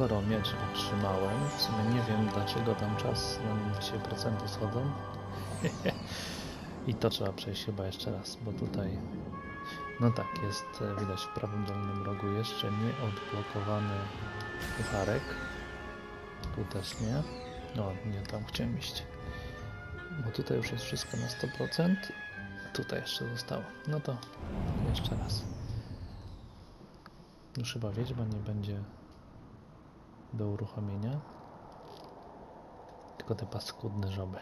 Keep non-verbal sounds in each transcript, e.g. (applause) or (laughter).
Skoro miecz wytrzymałem, w sumie nie wiem dlaczego tam czas, zanim się procenty schodzą. (laughs) I to trzeba przejść chyba jeszcze raz, bo tutaj... No tak, jest e, widać w prawym dolnym rogu jeszcze nie odblokowany pucharek. Tu też nie. No, nie tam chciałem iść. Bo tutaj już jest wszystko na 100%. Tutaj jeszcze zostało. No to jeszcze raz. Już chyba wiedźma nie będzie do uruchomienia. Tylko te paskudne żoby.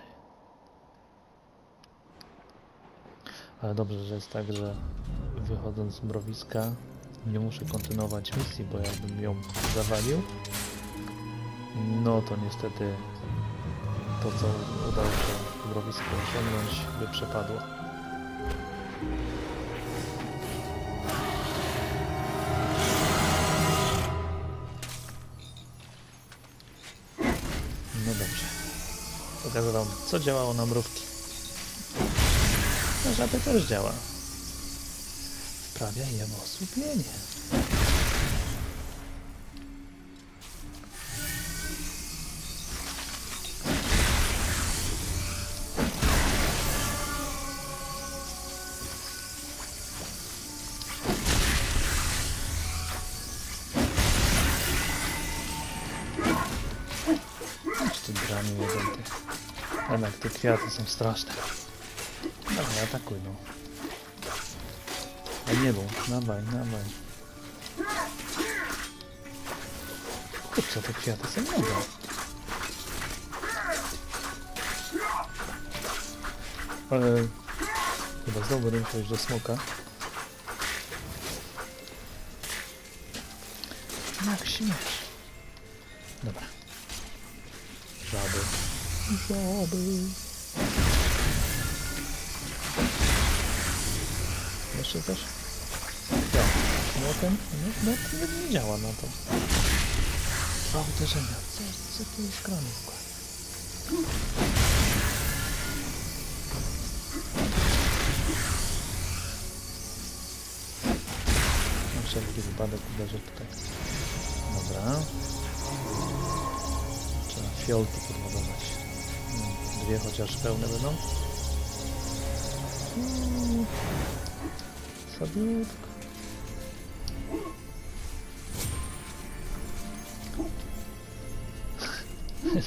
Ale dobrze, że jest tak, że wychodząc z mrowiska nie muszę kontynuować misji, bo jakbym ją zawalił, no to niestety to, co udało się w mrowisku osiągnąć, by przepadło. Pokażę wam, co działało na mrówki. Na żaby też działa. Sprawia je osłupienie. Ty draniu jeden. Jednak te kwiaty są straszne. Dawaj, atakuj no. A nie był, dawaj, dawaj. Kurczę, te kwiaty są nowe. Ale chyba znowu będę musiał do smoka. Jak śmiesz. Dobra. Żaby. Żaby. Jeszcze coś? Tak. Młotem? No, no to nie, nie działa na to. Dwa uderzenia. Co, co tu jest grane w ogóle? Na wszelki wypadek uderzę tutaj. Dobra. Trzeba fiolki podładować. Dwie chociaż pełne będą. Mm. Słabiutko.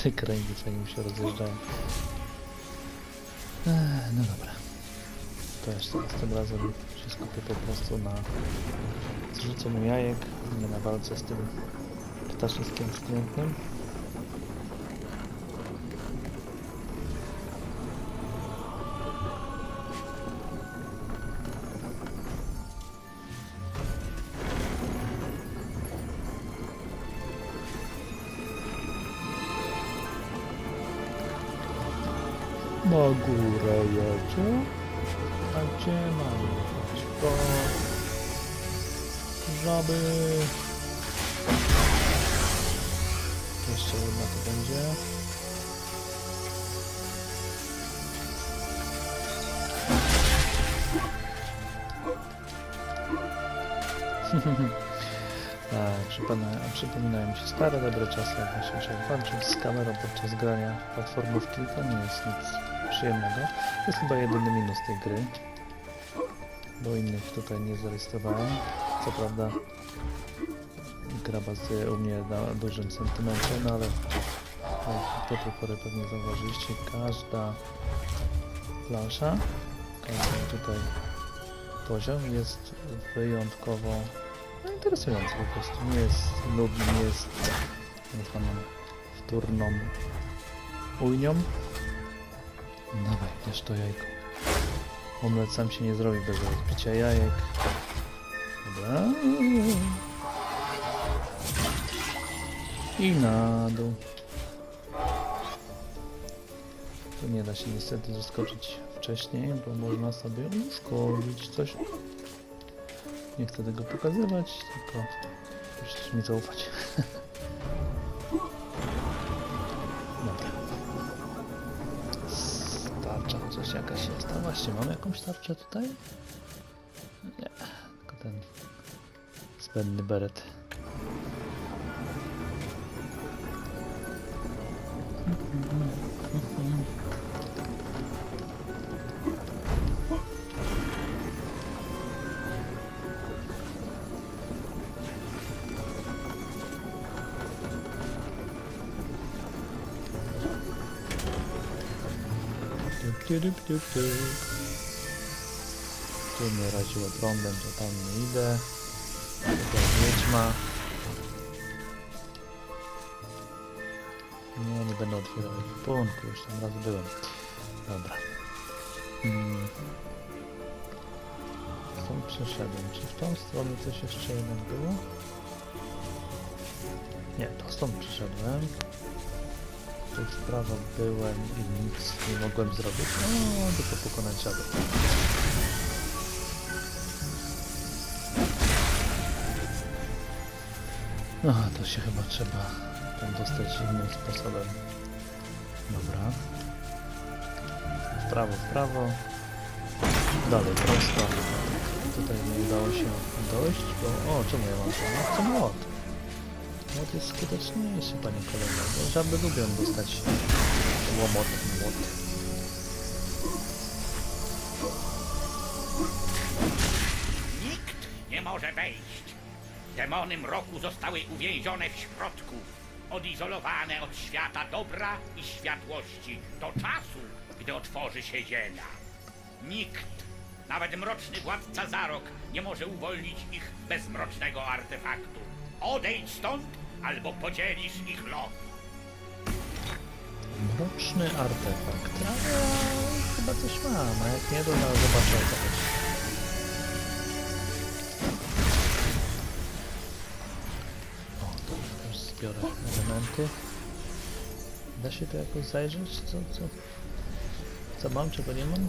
Te (laughs) kręgi fajnie mi się rozjeżdżają. Ech, No dobra. To jeszcze raz tym razem się skupię po prostu na zrzuceniu jajek, nie na walce z tym ptaszykiem wklętnym. Na górę jedzie. A gdzie mamy jechać? Po żaby. Jeszcze jedna to będzie. (laughs) Tak, przypomina, przypominają mi się stare, dobre czasy, jak właśnie trzeba walczyć z kamerą podczas grania platformówki. To nie jest nic przyjemnego. To jest chyba jedyny minus tej gry, bo innych tutaj nie zarejestrowałem. Co prawda gra bazuje u mnie na dużym sentymencie, no ale jak do tej pory pewnie zauważyliście, każda plansza, każdy tutaj poziom jest wyjątkowo interesujący po prostu. Nie jest nudny, nie jest wtórną ujnią. Dawaj, też to jajko. Omlet sam się nie zrobi bez rozbicia jajek. Dobra. I na dół. Tu nie da się niestety zaskoczyć wcześniej, bo można sobie uszkodzić coś. Nie chcę tego pokazywać, tylko musisz mi zaufać. (laughs) Chociaż jakaś jest. A właśnie, mamy jakąś tarczę tutaj? Nie, tylko ten zbędny beret. Tu, mnie raziło prądem, to tam nie idę. Tutaj wiedźma. Nie, nie będę otwierał punku, już tam raz byłem. Dobra. Hmm. Stąd przeszedłem. Czy w tą stronę coś jeszcze jednak było? Nie, to stąd przeszedłem. W prawo byłem i nic nie mogłem zrobić. No, tylko pokonać żaby. No, to się chyba trzeba tam dostać innym sposobem. Dobra. W prawo, w prawo. Dalej, prosto. Tutaj nie udało się dojść, bo... O, czemu ja mam to? No, chcę młot. Młot jest skuteczniejszy, panie kolego, bo żaby lubią dostać łomot, młot. Nikt nie może wejść. Demony mroku zostały uwięzione w środku, odizolowane od świata dobra i światłości do czasu, gdy otworzy się ziemia. Nikt, nawet mroczny władca Zarok, nie może uwolnić ich bez mrocznego artefaktu. Odejdź stąd, albo podzielisz ich los. Mroczny artefakt. Ja chyba coś mam, a jak nie, to zaraz zobaczę o. O, to też zbiorę elementy. Da się to jakoś zajrzeć? Co, co, co mam, czego nie mam?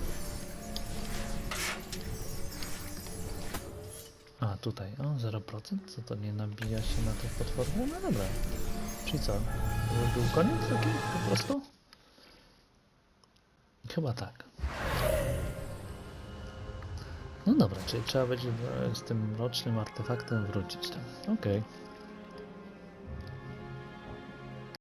A, tutaj, o, 0%? Co to nie nabija się na tych potworach? No dobra. Czyli co? To był koniec taki po prostu? Chyba tak. No dobra, czyli trzeba będzie z tym rocznym artefaktem wrócić tam. Okej.